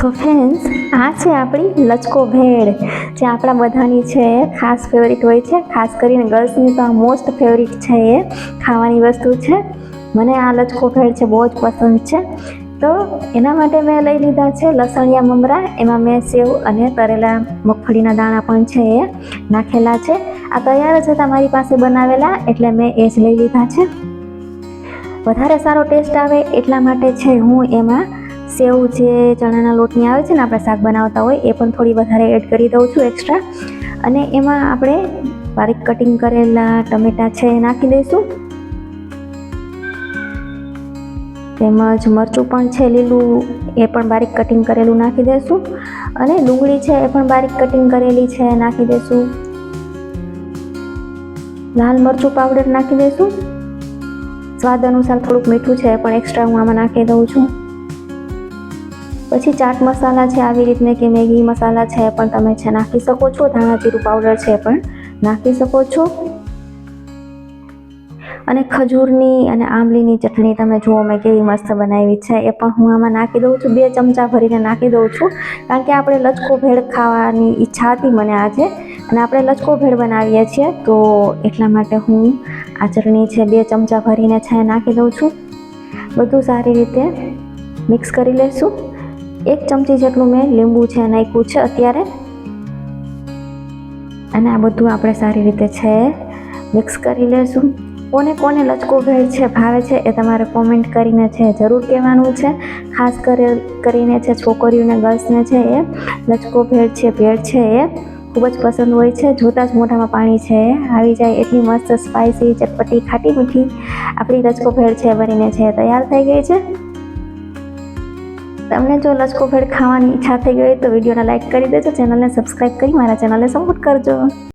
તો ફ્રેન્ડ્સ આ છે આપણી લચકો ભેળ, જે આપણા બધાની છે, ખાસ ફેવરિટ હોય છે. ખાસ કરીને ગર્લ્સની તો આ મોસ્ટ ફેવરિટ છે એ ખાવાની વસ્તુ છે. મને આ લચકો ભેળ છે બહુ જ પસંદ છે. તો એના માટે મેં લઈ લીધા છે લસણિયા મમરા, એમાં મેં સેવ અને તરેલા મગફળીના દાણા પણ છે એ નાખેલા છે. આ તૈયાર જ હતા મારી પાસે બનાવેલા, એટલે મેં એ જ લઈ લીધા છે. વધારે સારો ટેસ્ટ આવે એટલા માટે છે હું એમાં સેવ જે ચણાના લોટની આવે છે ને આપણે શાક બનાવતા હોય, એ પણ થોડી વધારે એડ કરી દઉં છું એક્સ્ટ્રા અને એમાં આપણે બારીક કટિંગ કરેલા ટમેટાં છે એ નાખી દઈશું. તેમજ મરચું પણ છે, લીલું, એ પણ બારીક કટિંગ કરેલું નાખી દઈશું. અને ડુંગળી છે, એ પણ બારીક કટિંગ કરેલી છે, નાખી દઈશું. લાલ મરચું પાવડર નાખી દઈશું. સ્વાદ અનુસાર થોડુંક મીઠું છે એ પણ એક્સ્ટ્રા હું આમાં નાખી દઉં છું. પછી ચાટ મસાલા છે આવી રીતને કે મેગી મસાલા છે પણ તમે છે નાખી શકો છો. ધાણા જીરું પાવડર છે પણ નાખી શકો છો. અને ખજૂરની અને આંબલીની ચટણી તમે જુઓ મેં કેવી મસ્ત બનાવી છે. એ પણ હું આમાં નાખી દઉં છું, બે ચમચા ભરીને નાખી દઉં છું. કારણ કે આપણે લચકો ભેળ ખાવાની ઈચ્છા હતી મને આજે અને આપણે લચકો ભેળ બનાવીએ છીએ તો એટલા માટે હું આ ચટણી છે બે ચમચા ભરીને છે નાખી દઉં છું. બધું સારી રીતે મિક્સ કરી લઈશું એક ચમચી જેટલું મેં લીંબુ છે નાખ્યું છે અત્યારે. અને આ બધું આપણે સારી રીતે છે, મિક્સ કરી લઈશું કોને કોને લચકો ભેળ છે, ભાવે છે એ તમારે કોમેન્ટ કરીને છે, જરૂર કહેવાનું છે. ખાસ કરે, કરીને છે, છોકરીઓને ગર્લ્સને છે એ લચકો ભેળ છે ભેળ છે એ ખૂબ જ પસંદ હોય છે. જોતાં જ મોઢામાં પાણી છે, આવી જાય એટલી મસ્ત સ્પાઇસી ચટપટી, ખાટી મીઠી આપણી લચકો ભેળ છે, બનીને છે. તૈયાર થઈ ગઈ છે? તમને જો લચકો ભેળ ખાવાની ઈચ્છા થઈ ગઈ તો વિડીયોને લાઇક કરી દેજો, ચેનલને સબસ્ક્રાઈબ કરી મારા ચેનલને સપોર્ટ કરજો.